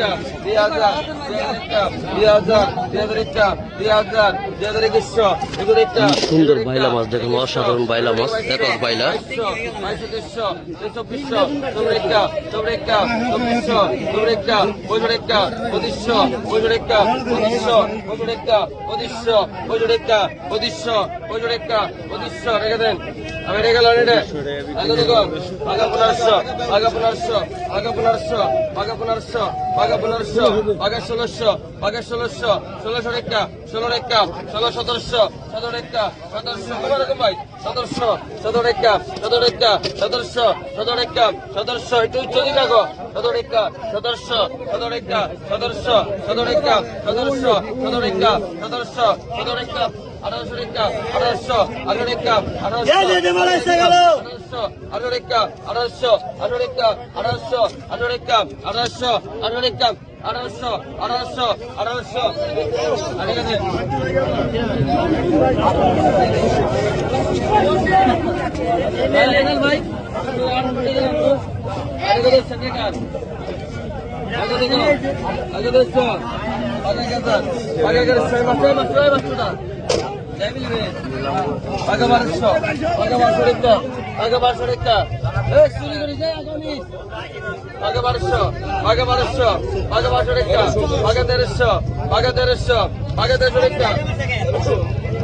চার দুই হাজার দুই হাজার চার দুই হাজার দুই হাজার চার সুন্দর বাইলা মাছ দেখুন অসাধারণ বাইলা মাছ একক বাইলা আমি রেখে গেলাম এটা। আগে দেখুন আগা পুনর্শো আগা পুনর্শো আগা পুনর্শো আগা পুনর্শো আগা পুনর্শো আগা ষোলোশো আগা ষোলোশো ষোলোশো রেখা ষোলো রেখা ষোলো সদস্য সদর রেখা সদস্য কোনোরকম ভাই সদস্য সদর রেখা সদর রেখা সদস্য সদর রেখা সদস্য একটু উচ্চদি থাকো সদর রেখা সদস্য সদর রেখা সদস্য সদর রেখা সদস্য সদর রেখা সদস্য সদর রেখা আঠারোশো রেখা আঠারোশো আঠারো রেখা আঠারোশো আঠারো রেখা আঠারোশো আঠারো রেখা আঠারোশো আঠারো রেখা আঠারোশো আঠারো রেখা আঠারোশো আঠারো রেখা আঠারোশো আঠারোশো আঠারোশো। ঠিক আছে ভাই আগে বারোশো আগে বারোশো একটা। আগে বারোশো করে আগে বারোশো আগে বারোশো রেখা আগে তেরোশো আগে তেরোশো আগে তেরোশো রেখা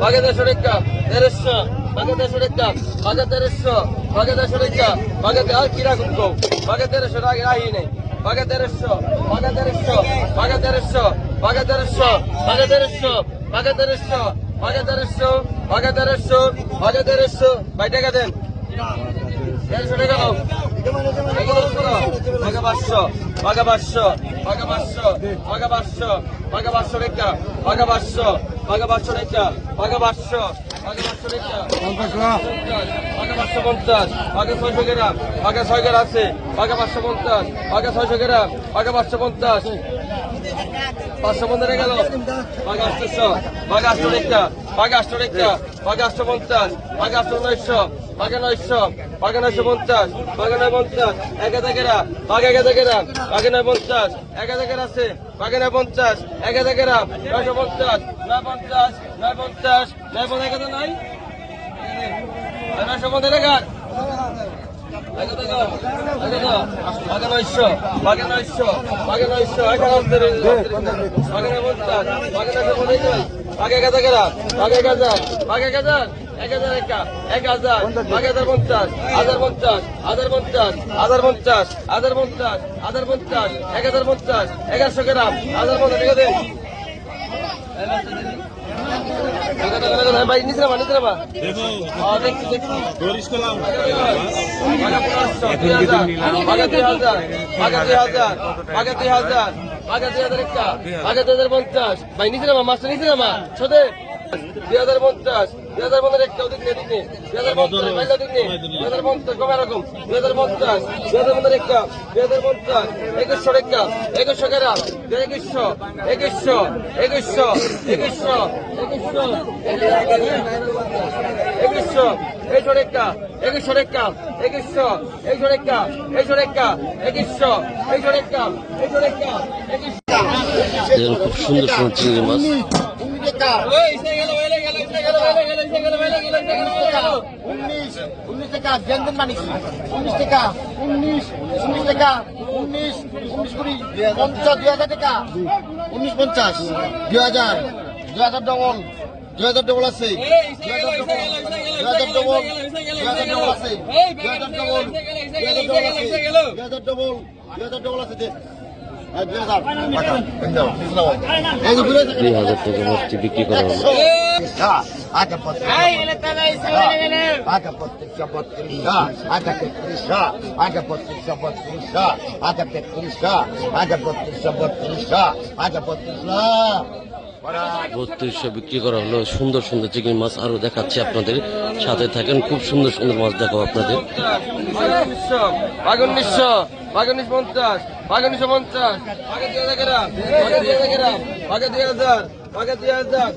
আগে দেড়শো রেখা দেড়শো আগে দেড়শো রেখা আগে তেরোশো আগে দেড়শো রেখা আগে আর কি রাখুন তো আগে তেরোশো আগে রাহি নেই আগে তেরোশো আগে তেরোশো আগে তেরোশো আগে তেরোশো আগে তেরোশো আগে তেরোশো আগে তেরোশো আগে তেরোশো আগে তেরোশো ভাই টাকা দেন পাঁচশো পাকা পাঁচশো পাকা পাঁচশো পাকা পাঁচশো পাকা পাঁচশো রেখা পাকা পাঁচশো পাকা পাঁচশো রেখা পাকা পাঁচশো পাকা পঞ্চাশ পাকা ছয়শো গ্রাম পাকা ছয় গ্রাম আছে পাকা পাঁচশো পঞ্চাশ পাকা ছয়শো গ্রাম পাকা পাঁচশো পঞ্চাশ পাঁচশো পনেরো গেল। বাঘ আটশো বাঘ আটশো রেখা বাঘ আটশো রেখা বাঘ আটশো পঞ্চাশ বাঘ আটশো নয়শো বাঘে নয়শো বাঘে নয়শো পঞ্চাশ বাঘে নয় পঞ্চাশ, এক হাজার বাঘ এক হাজার বাঘে নয় পঞ্চাশ, এক হাজার আছে বাঘে নয় পঞ্চাশ, এক হাজার নয়শো পঞ্চাশ, নয় পঞ্চাশ নয় পঞ্চাশ নয় পঞ্চাশ, এক হাজার নয়? নয়শো পঞ্চাশ আগে এক হাজার এক হাজার, আগে এক হাজার, এক হাজার পঞ্চাশ, হাজার পঞ্চাশ, হাজার পঞ্চাশ, হাজার পঞ্চাশ, হাজার পঞ্চাশ, হাজার পঞ্চাশ, এক হাজার পঞ্চাশ, এগারোশো গ্রাম, হাজার পঞ্চাশ? ভাই নিচে নামা নিচে নামা। আগে দুই হাজার আগে দুই হাজার আগে দুই হাজার আগে দুই হাজার একটা আগে দুই হাজার পঞ্চাশ। ভাই নিচে নামা মাস্টার নিচে নামা। ছোটে দুই হাজার পঞ্চাশ দুই হাজার পঞ্চাশ একটা নিয়ে দিক দুই হাজার পঞ্চাশ ওদিক নিয়ে দুই হাজার পঞ্চাশ কমে এরকম দুই হাজার পঞ্চাশ দুই হাজার পঞ্চাশ একটা দুই হাজার পঞ্চাশ একুশশো একটা একুশশো কেরা একুশশো একুশশো একুশশো একুশশো একুশশো একুশশো রেখা একুশশো রেখা একুশশো একুশশো রেখা একুশশো রেখা একুশশো একুশশো রেখা একুশশো রেখা একুশশো। খুব সুন্দর সুন্দর চিংড়ি মাছ। গেল উনিশ উনিশ টাকা ব্যঞ্জন মানিস উনিশ টাকা উনিশ উনিশ টাকা উনিশ উনিশ কুড়ি পঞ্চাশ দুই হাজার টাকা উনিশ পঞ্চাশ দুই হাজার দুই হাজার ডবল দুই হাজার ডবল আছে দুই হাজার ডবল দুই হাজার ডবল আছে দুই হাজার ডবল দুই হাজার ডবল আছে ডবল দুই হাজার দুই হাজার টাকা মূর্তি বিক্রি করা হলো আটা বত্রিশ বত্রিশ আটা বত্রিশ বত্রিশশো বিক্রি করা হলো সুন্দর সুন্দর চিংড়ি মাছ আরও দেখাচ্ছি আপনাদের সাথে থাকেন খুব সুন্দর সুন্দর মাছ দেখো আপনাদের বাগনিশশো বাগনিশ পঞ্চাশ বাগনিশশো পঞ্চাশ বাগে দুই হাজার গ্রাম বাগে হাজার বাগে দুই হাজার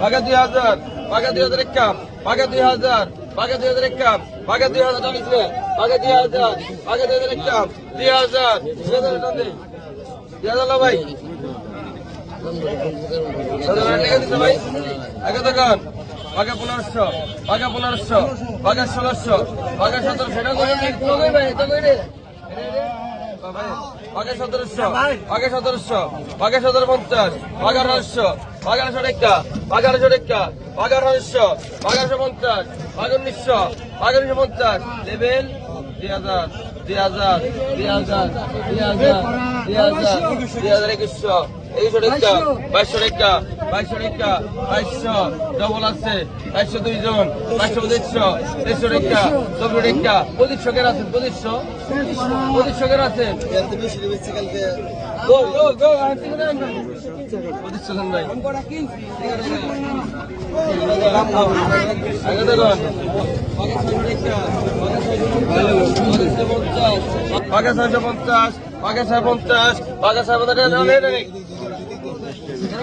বাগে হাজার বাগে দুই কাপ বাগে হাজার বাগে দুই কাপ বাগে দুই হাজার টানিস বাগে হাজার বাগে দুই হাজার কাপ দুই হাজার দুই হাজার ভাই বাঘে পনেরোশো বাঘে পনেরোশো বাঘে ষোলোশো বাঘে সতেরোশো বাঘে সতেরোশো বাঘে সতেরোশো বাঘে সতেরো পঞ্চাশ বাঘে আঠারোশো বাঘে আঠারোশো টেক্কা বাঘে আঠারোশো টেক্কা বাঘে আঠারোশো বাঘে আঠারোশো পঞ্চাশ বাঘে উনিশশো বাঘে উনিশশো পঞ্চাশ লেভেল দুই হাজার দুই হাজার দুই হাজার দুই হাজার দুই হাজার দুই হাজার একুশশো একুশশো টেক্কা বাইশশো টেক্কা বাইশশো টেক্কা বাইশশো ডবল আছে বাইশশো দুইজন বাইশশো দেড়শো দেড়শো টেক্কা চব্বিশ টেক্কা পঁচিশশো কেন আছেন পঁচিশশো? পঁচিশশো কেন আছেন গো গো গো পঁচিশশো কেন ভাই। আগে দেখুন পাকা ছয়শো পঞ্চাশ পাকা পঞ্চাশ পাকা পঞ্চাশ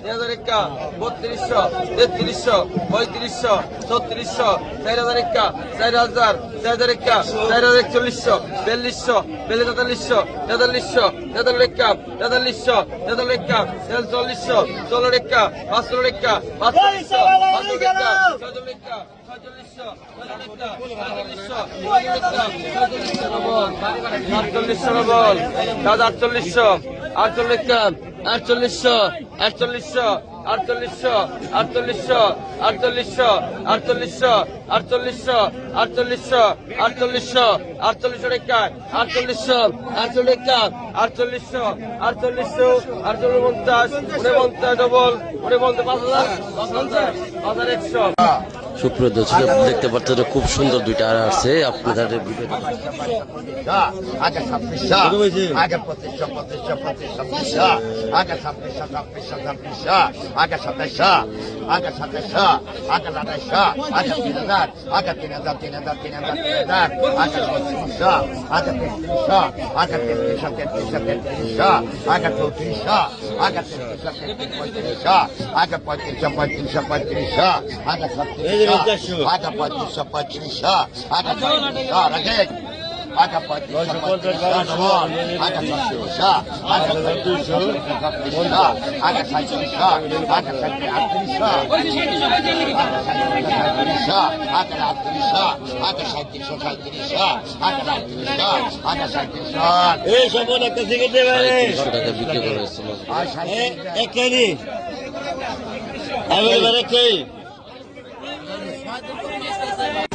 তিন হাজার একা বত্রিশশো, তেত্রিশশো, পঁয়ত্রিশশো, ছত্রিশশো, চার হাজার একা চার হাজার চার হাজার একা চার হাজার একচল্লিশশো, বিয়াল্লিশশো, বিয়াল্লিশ, তেতাল্লিশশো তেতাল্লিশশো তেতাল্লিশ একা তেতাল্লিশশো, তেতাল্লিশ একা তেতাল্লিশশো ষোলো একা পাঁচশো একা পাঁচশো পাঁচশো একা ছয়চল্লিশ একা আটচল্লিশশো বল দাদা আটচল্লিশশো আটচল্লিশ কাম আটচল্লিশশো আটচল্লিশশো আটচল্লিশশো আটচল্লিশশো আটচল্লিশশো আটচল্লিশশো আটচল্লিশশো আটচল্লিশশো আটচল্লিশশো আটচল্লিশশো রেখা আটচল্লিশশো আটচল্লিশ কাম আটচল্লিশশো আটচল্লিশশো আটচল্লিশ পঞ্চাশ উনপঞ্চাশ ডবল উনপঞ্চাশ পাঁচ হাজার পাঁচ হাজার একশো সুপ্রিয় দর্শক দেখতে পাচ্ছেন খুব সুন্দর দুইটা আর আসছে আপনাদের আগা পঁয়ত্রিশ পঁয়ত্রিশ পঁয়ত্রিশ আগা সাতত্রিশ পঁয়ত্রিশশো আগে ছত্রিশশো রাখে আগে পঁয়ত্রিশশো পঁয়ত্রিশশো ডবল আগে ছত্রিশশো আগে ছত্রিশশো ছত্রিশশো আগে সাঁত্রিশশো আগে সাঁত্রিশ আটত্রিশশো সাঁত্রিশশো আগে আটত্রিশশো আগে সাঁত্রিশশো সাঁত্রিশশো আগে আটত্রিশশো আগে সাঁত্রিশশো এই সবন একটা দেবে তিনশো টাকা বিক্রি করা হয়েছে মাছ। আর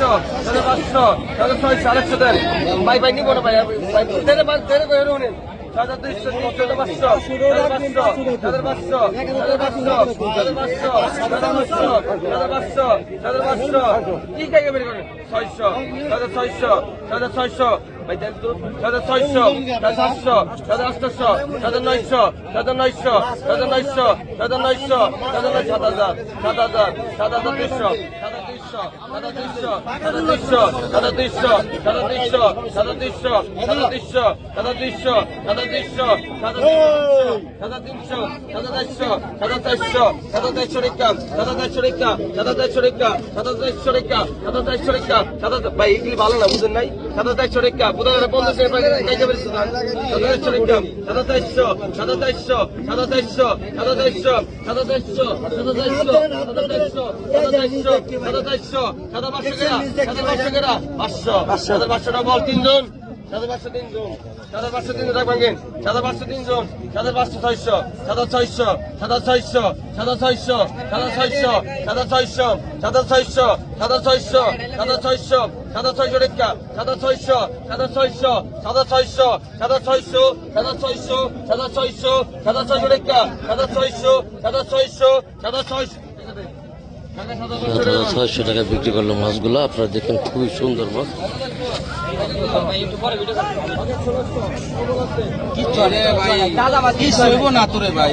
পাঁচশো, তাহলে পাঁচশো, তাহলে ছয়শো, আরেকশো দেন। ভাই ভাই নিবো না ভাই ভাই দেড়ে দেড়ে করে কি খাইয়ে বের করেন ছয়শো সাড়ে ছয়শো সাড়ে ছয়শো সাড়ে ছয়শো সাড়ে সাতশো সাড়ে আটশো সাড়ে নয়শো সাড়ে নয়শো সাড়ে নয়শো সাড়ে নয়শো সাড়ে নয় সাত হাজার সাত হাজার সাত হাজার দুইশো সাড়ে দুইশো সাড়ে দুইশো সাড়ে দুইশো সাড়ে দুইশো সাড়ে দুইশো সাড়ে দুইশো সাড়ে দুইশো সাড়ে দুইশো সাড়ে দুইশো সাড়ে সাড়ে তিনশো সাড়ে চারশো সাড়ে চারশো সাড়ে চারশো রেখা সাড়ে চারশো রেখা সাড়ে চারশো রেখা সাড়ে চারশো রেখা সাড়ে চারশো রেখা সাড়ে ভাই এগুলি ভালো না বুঝেন নাই সাড়ে চারশো রেখা বুধবার পঞ্চাশ সাড়ে চারশো রেখা সাড়ে চারশো সাড়ে চারশো সাড়ে চারশো সাড়ে চারশো সাড়ে চারশো সাড়ে চারশো সাড়ে চারশো সাড়ে চারশো সাড়ে চারশো সাড়ে পাঁচশো সাড়ে পাঁচশো পাঁচশো সাড়ে পাঁচশোটা বল তিনজন সাড়ে পাঁচশো তিনজন সাড়ে পাঁচশো তিনজন রাখবেন সাড়ে পাঁচশো তিনজন সাড়ে পাঁচশো ছয়শো সাড়ে ছয়শো সাড়ে ছয়শো সাড়ে ছয়শো সাড়ে ছয়শো সাড়ে ছয়শো সাড়ে ছয়শো সাড়ে ছয়শো সাড়ে ছয়শো সাড়ে ছয়শো রেখা সাড়ে ছয়শো সাড়ে ছয়শো সাড়ে ছয়শো সাড়ে ছয়শো সাড়ে ছয়শো সাড়ে ছয়শো সাড়ে ছয়শো ছয়শো সাড়ে ছয়শো সাড়ে ছয়শো সাত হাজার ছয়শো টাকা বিক্রি করল মাছগুলো। আপনারা দেখেন খুবই সুন্দর মাছ। না তোরে ভাই?